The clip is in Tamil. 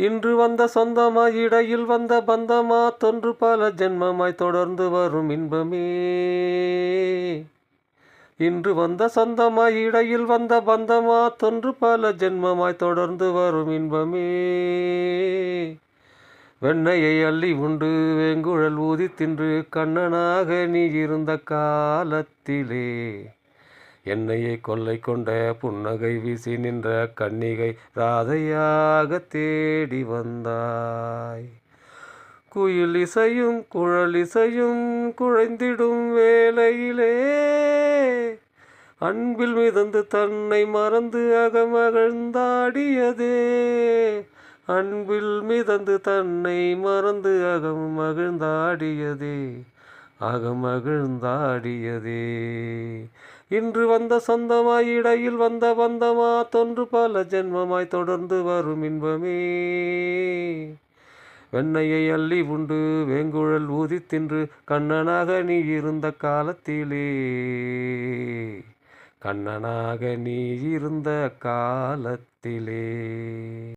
இன்று வந்த சொந்தமாய் இடையில் வந்த பந்தமா தொன்று பல ஜென்மமாய் தொடர்ந்து வரும் இன்பமே. இன்று வந்த சொந்தமாய் இடையில் வந்த பந்தமா தொன்று பல ஜென்மமாய் தொடர்ந்து வரும் இன்பமே. வெண்ணையை அள்ளி உண்டு வெங்குழல் ஊதி தின்று கண்ணனாக நீ இருந்த காலத்திலே. என்னையை கொள்ளை கொண்ட புன்னகை வீசி நின்ற கன்னிகை ராதையாக தேடி வந்தாய். குயில் இசையும் குழல் இசையும் குழைந்திடும் வேளையிலே அன்பில் மிதந்து தன்னை மறந்து அகமகிழ்ந்தாடியதே. அன்பில் மிதந்து தன்னை மறந்து அகம் மகிழ்ந்தாடியதே அகமகிழ்ந்தாடியதே. இன்று வந்த சொந்தமாய் இடையில் வந்த பந்தமா தொன்று பல ஜென்மமாய் தொடர்ந்து வரும் இன்பமே. வெண்ணையை அள்ளி உண்டு வேங்குழல் ஊதி தின்று கண்ணனாக நீ இருந்த காலத்திலே. கண்ணனாக நீ இருந்த காலத்திலே.